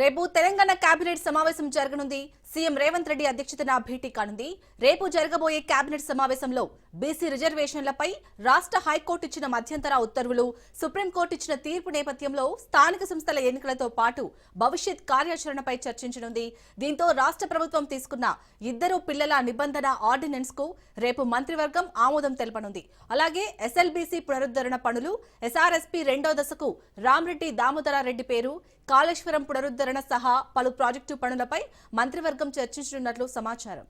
రేపు తెలంగాణ కేబినెట్ సమావేశం జరగనుంది. సీఎం రేవంత్ రెడ్డి అధ్యక్షతన భేటీ కానుంది. రేపు జరగబోయే కేబినెట్ సమావేశంలో బీసీ రిజర్వేషన్లపై రాష్ట్ర హైకోర్టు ఇచ్చిన మధ్యంతర ఉత్తర్వులు సుప్రీంకోర్టు ఇచ్చిన తీర్పు నేపథ్యంలో స్థానిక సంస్థల ఎన్నికలతో పాటు భవిష్యత్ కార్యాచరణపై చర్చించనుంది. దీంతో రాష్ట్ర ప్రభుత్వం తీసుకున్న ఇద్దరు పిల్లల నిబంధన ఆర్డినెన్స్కు రేపు మంత్రివర్గం ఆమోదం తెలపనుంది. అలాగే ఎస్ఎల్బీసీ పునరుద్ధరణ పనులు ఎస్ఆర్ఎస్పీ రెండో దశకు రామ్రెడ్డి దామోదరారెడ్డి పేరు కాళేశ్వరం పునరుద్ధరణ సహా పలు ప్రాజెక్టు పనులపై మంత్రివర్గం చర్చించనున్నట్లు సమాచారం.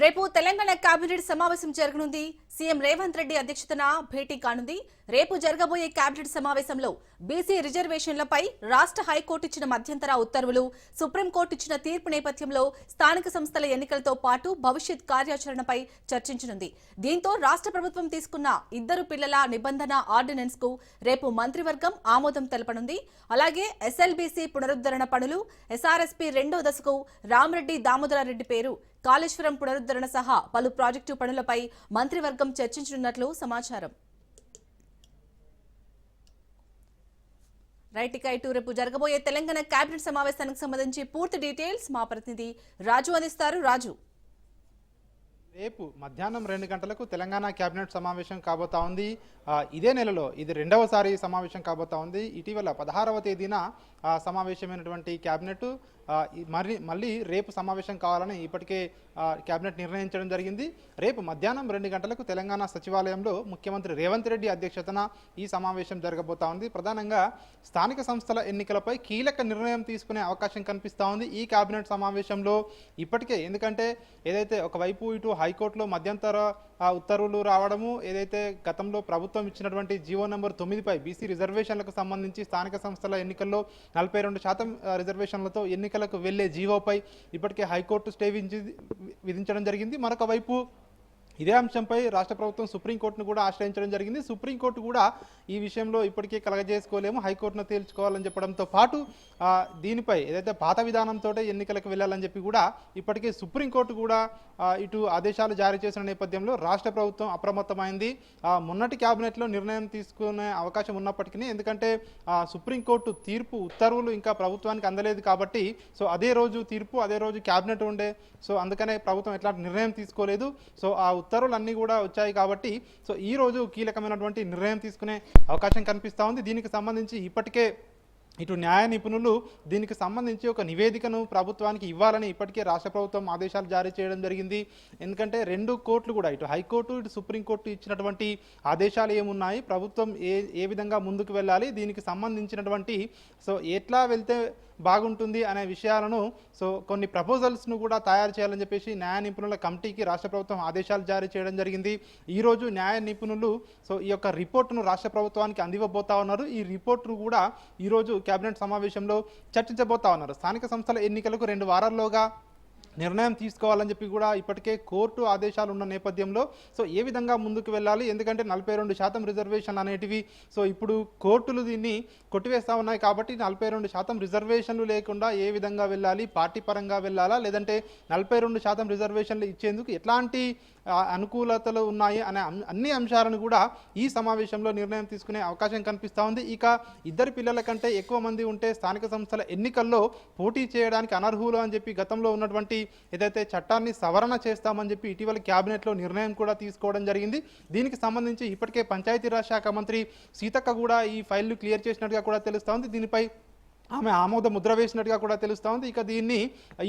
రేపు తెలంగాణ కేబినెట్ సమావేశం జరగనుంది. సీఎం రేవంత్ రెడ్డి అధ్యక్షతన భేటీ కానుంది. రేపు జరగబోయే కేబినెట్ సమావేశంలో బీసీ రిజర్వేషన్లపై రాష్ట్ర హైకోర్టు ఇచ్చిన మధ్యంతర ఉత్తర్వులు సుప్రీంకోర్టు ఇచ్చిన తీర్పు నేపథ్యంలో స్థానిక సంస్థల ఎన్నికలతో పాటు భవిష్యత్ కార్యాచరణపై చర్చించనుంది. దీంతో రాష్ట్ర ప్రభుత్వం తీసుకున్న ఇద్దరు పిల్లల నిబంధన ఆర్డినెన్స్కు రేపు మంత్రివర్గం ఆమోదం తెలపనుంది. అలాగే ఎస్ఎల్బీసీ పునరుద్ధరణ పనులు ఎస్ఆర్ఎస్పీ రెండో దశకు రామరెడ్డి దామోదరారెడ్డి పేరు కాళేశ్వరం పునరుద్ధరణ సహా పలు ప్రాజెక్టు పనులపై మంత్రివర్గం చర్చించనున్నట్లు సమాచారం. రైట్ ఇక ఇటు రేపు జరగబోయే తెలంగాణ కేబినెట్ సమావేశానికి సంబంధించి పూర్తి డీటెయిల్స్ మా ప్రతినిధి రాజు అందిస్తారు. రాజు. రేపు మధ్యాహ్నం రెండు గంటలకు తెలంగాణ కేబినెట్ సమావేశం కాబోతా ఉంది. ఇదే నెలలో ఇది రెండవసారి సమావేశం కాబోతా ఉంది. ఇటీవల పదహారవ తేదీన సమావేశమైనటువంటి కేబినెట్ మరి మళ్ళీ రేపు సమావేశం కావాలని ఇప్పటికే కేబినెట్ నిర్ణయించడం జరిగింది. రేపు మధ్యాహ్నం రెండు గంటలకు తెలంగాణ సచివాలయంలో ముఖ్యమంత్రి రేవంత్ రెడ్డి అధ్యక్షతన ఈ సమావేశం జరగబోతా ఉంది. ప్రధానంగా స్థానిక సంస్థల ఎన్నికలపై కీలక నిర్ణయం తీసుకునే అవకాశం కనిపిస్తూ ఉంది ఈ కేబినెట్ సమావేశంలో. ఇప్పటికే ఎందుకంటే ఏదైతే ఒకవైపు ఇటు హైకోర్టులో మధ్యంతర ఉత్తర్వులు రావడము ఏదైతే గతంలో ప్రభుత్వం ఇచ్చినటువంటి జీవో నెంబర్ తొమ్మిదిపై బీసీ రిజర్వేషన్లకు సంబంధించి స్థానిక సంస్థల ఎన్నికల్లో నలభై రెండు శాతం రిజర్వేషన్లతో ఎన్నికలకు వెళ్ళే జీవోపై ఇప్పటికే హైకోర్టు స్టే విధించడం జరిగింది. మరొక వైపు ఇదే అంశంపై రాష్ట్ర ప్రభుత్వం సుప్రీంకోర్టును కూడా ఆశ్రయించడం జరిగింది. సుప్రీంకోర్టు కూడా ఈ విషయంలో ఇప్పటికే కలగజేసుకోలేము హైకోర్టును తేల్చుకోవాలని చెప్పడంతో పాటు దీనిపై ఏదైతే పాత విధానంతో ఎన్నికలకు వెళ్ళాలని చెప్పి కూడా ఇప్పటికే సుప్రీంకోర్టు కూడా ఇటు ఆదేశాలు జారీ చేసిన నేపథ్యంలో రాష్ట్ర ప్రభుత్వం అప్రమత్తమైంది. మొన్నటి క్యాబినెట్లో నిర్ణయం తీసుకునే అవకాశం ఉన్నప్పటికీ ఎందుకంటే సుప్రీంకోర్టు తీర్పు ఉత్తర్వులు ఇంకా ప్రభుత్వానికి అందలేదు కాబట్టి సో అదే రోజు తీర్పు అదే రోజు క్యాబినెట్ ఉండే సో అందుకనే ప్రభుత్వం ఎట్లాంటి నిర్ణయం తీసుకోలేదు. సో ఆ ఉత్తర్వులు అన్నీ కూడా వచ్చాయి కాబట్టి సో ఈ రోజు కీలకమైనటువంటి నిర్ణయం తీసుకునే అవకాశం కనిపిస్తూ ఉంది. దీనికి సంబంధించి ఇప్పటికే ఇటు న్యాయ నిపుణులు దీనికి సంబంధించి ఒక నివేదికను ప్రభుత్వానికి ఇవ్వాలని ఇప్పటికే రాష్ట్ర ప్రభుత్వం ఆదేశాలు జారీ చేయడం జరిగింది. ఎందుకంటే రెండు కోర్టులు కూడా ఇటు హైకోర్టు ఇటు సుప్రీంకోర్టు ఇచ్చినటువంటి ఆదేశాలు ఏమున్నాయి? ప్రభుత్వం ఏ ఏ విధంగా ముందుకు వెళ్ళాలి? దీనికి సంబంధించినటువంటి సో ఎట్లా వెళ్తే బాగుంటుంది అనే విషయాలను సో కొన్ని ప్రపోజల్స్ను కూడా తయారు చేయాలని చెప్పేసి న్యాయ నిపుణుల కమిటీకి రాష్ట్ర ప్రభుత్వం ఆదేశాలు జారీ చేయడం జరిగింది. ఈరోజు న్యాయ నిపుణులు సో ఈ యొక్క రిపోర్టును రాష్ట్ర ప్రభుత్వానికి అందివ్వబోతా ఉన్నారు. ఈ రిపోర్టును కూడా ఈరోజు కేబినెట్ సమావేశంలో చర్చించబోతా ఉన్నారు. స్థానిక సంస్థల ఎన్నికలకు రెండు వారాల్లోగా నిర్ణయం తీసుకోవాలని చెప్పి కూడా ఇప్పటికే కోర్టు ఆదేశాలు ఉన్న నేపథ్యంలో సో ఏ విధంగా ముందుకు వెళ్ళాలి? ఎందుకంటే నలభై రెండు శాతం రిజర్వేషన్ అనేటివి సో ఇప్పుడు కోర్టులు దీన్ని కొట్టివేస్తా ఉన్నాయి కాబట్టి నలభై రెండు శాతం రిజర్వేషన్లు లేకుండా ఏ విధంగా వెళ్ళాలి? పార్టీ పరంగా వెళ్ళాలా? లేదంటే నలభై రెండు శాతం రిజర్వేషన్లు ఇచ్చేందుకు ఎట్లాంటి అనుకూలతలు ఉన్నాయి అనే అన్ని అంశాలను కూడా ఈ సమావేశంలో నిర్ణయం తీసుకునే అవకాశం కనిపిస్తూ ఉంది. ఇక ఇద్దరు పిల్లల కంటే ఎక్కువ మంది ఉంటే స్థానిక సంస్థల ఎన్నికల్లో పోటీ చేయడానికి అనర్హులు అని చెప్పి గతంలో ఉన్నటువంటి ఏదైతే చట్టాన్ని సవరణ చేస్తామని చెప్పి ఇటీవల క్యాబినెట్లో నిర్ణయం కూడా తీసుకోవడం జరిగింది. దీనికి సంబంధించి ఇప్పటికే పంచాయతీరాజ్ శాఖ మంత్రి సీతక్క కూడా ఈ ఫైల్ను క్లియర్ చేసినట్టుగా కూడా తెలుస్తోంది. దీనిపై ఆమె ఆమోద ముద్ర వేసినట్టుగా కూడా తెలుస్తూ ఉంది. ఇక దీన్ని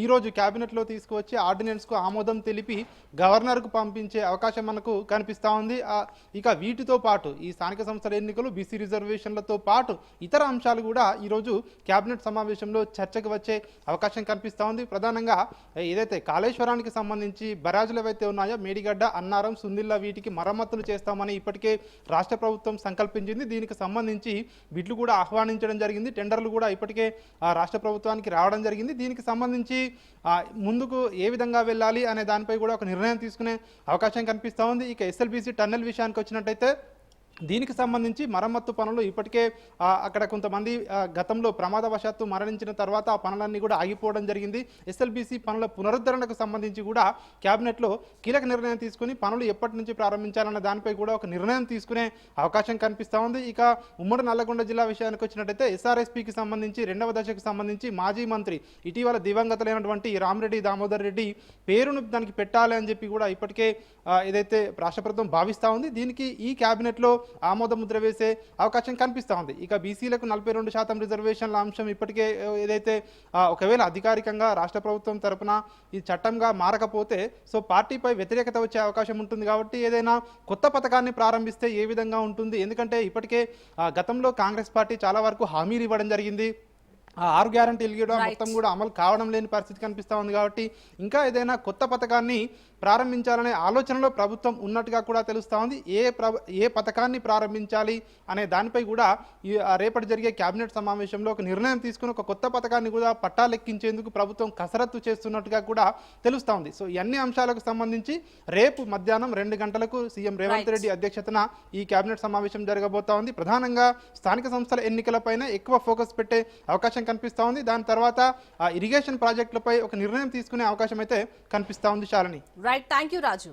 ఈరోజు క్యాబినెట్లో తీసుకువచ్చి ఆర్డినెన్స్కు ఆమోదం తెలిపి గవర్నర్కు పంపించే అవకాశం మనకు కనిపిస్తూ ఉంది. ఇక వీటితో పాటు ఈ స్థానిక సంస్థల ఎన్నికలు బీసీ రిజర్వేషన్లతో పాటు ఇతర అంశాలు కూడా ఈరోజు క్యాబినెట్ సమావేశంలో చర్చకు వచ్చే అవకాశం కనిపిస్తూ ఉంది. ప్రధానంగా ఏదైతే కాళేశ్వరానికి సంబంధించి బరాజులు ఏవైతే ఉన్నాయో మేడిగడ్డ అన్నారం సుందిల్లా వీటికి మరమ్మతులు చేస్తామని ఇప్పటికే రాష్ట్ర ప్రభుత్వం సంకల్పించింది. దీనికి సంబంధించి బిడ్లు కూడా ఆహ్వానించడం జరిగింది. టెండర్లు కూడా ఇప్పటికే ఇప్పటికే ఆ, రాష్ట్ర ప్రభుత్వానికి రావడం జరిగింది. దీనికి సంబంధించి ముందుకు ఏ విధంగా వెళ్ళాలి అనే దానిపై కూడా ఒక నిర్ణయం తీసుకునే అవకాశం కనిపిస్తూ ఉంది. ఇక ఎస్ఎల్బీసీ టన్నెల్ విషయానికి వచ్చినట్టయితే దీనికి సంబంధించి మరమ్మత్తు పనులు ఇప్పటికే అక్కడ కొంతమంది గతంలో ప్రమాదవశాత్తు మరణించిన తర్వాత ఆ పనులన్నీ కూడా ఆగిపోవడం జరిగింది. ఎస్ఎల్బీసీ పనుల పునరుద్ధరణకు సంబంధించి కూడా క్యాబినెట్లో కీలక నిర్ణయం తీసుకుని పనులు ఎప్పటి నుంచి ప్రారంభించాలన్న దానిపై కూడా ఒక నిర్ణయం తీసుకునే అవకాశం కనిపిస్తూ ఉంది. ఇక ఉమ్మడి నల్లగొండ జిల్లా విషయానికి వచ్చినట్టయితే ఎస్ఆర్ఎస్పీకి సంబంధించి రెండవ దశకు సంబంధించి మాజీ మంత్రి ఇటీవల దివంగతులైనటువంటి రామిరెడ్డి దామోదర్ రెడ్డి పేరును దానికి పెట్టాలి అని చెప్పి కూడా ఇప్పటికే ఏదైతే రాష్ట్ర ప్రభుత్వం భావిస్తూ ఉంది. దీనికి ఈ క్యాబినెట్లో ఆమోద ముద్ర వేసే అవకాశం కనిపిస్తూ ఉంది ఇక బీసీలకు నలభై రెండు శాతం రిజర్వేషన్ల అంశం ఇప్పటికే ఏదైతే ఒకవేళ అధికారికంగా రాష్ట్ర ప్రభుత్వం తరపున ఈ చట్టంగా మారకపోతే సో పార్టీపై వ్యతిరేకత వచ్చే అవకాశం ఉంటుంది కాబట్టి ఏదైనా కొత్త పథకాన్ని ప్రారంభిస్తే ఏ విధంగా ఉంటుంది? ఎందుకంటే ఇప్పటికే గతంలో కాంగ్రెస్ పార్టీ చాలా వరకు హామీలు ఇవ్వడం జరిగింది. ఆ ఆరు గ్యారంటీలు కూడా Right. మొత్తం కూడా అమలు కావడం లేని పరిస్థితి కనిపిస్తూ ఉంది కాబట్టి ఇంకా ఏదైనా కొత్త పథకాన్ని ప్రారంభించాలనే ఆలోచనలో ప్రభుత్వం ఉన్నట్టుగా కూడా తెలుస్తూ ఉంది. ఏ ప్ర ఏ పథకాన్ని ప్రారంభించాలి అనే దానిపై కూడా ఈ రేపటి జరిగే కేబినెట్ సమావేశంలో ఒక నిర్ణయం తీసుకుని ఒక కొత్త పథకాన్ని కూడా పట్టాలెక్కించేందుకు ప్రభుత్వం కసరత్తు చేస్తున్నట్టుగా కూడా తెలుస్తూ ఉంది. సో ఈ అన్ని అంశాలకు సంబంధించి రేపు మధ్యాహ్నం రెండు గంటలకు సీఎం రేవంత్. రెడ్డి అధ్యక్షతన ఈ కేబినెట్ సమావేశం జరగబోతా ఉంది. ప్రధానంగా స్థానిక సంస్థల ఎన్నికలపైన ఎక్కువ ఫోకస్ పెట్టే అవకాశం కనిపిస్తా ఉంది. దాని తర్వాత ఆ ఇరిగేషన్ ప్రాజెక్టులపై ఒక నిర్ణయం తీసుకునే అవకాశం అయితే కనిపిస్తా ఉంది Shalini. Right thank you Raju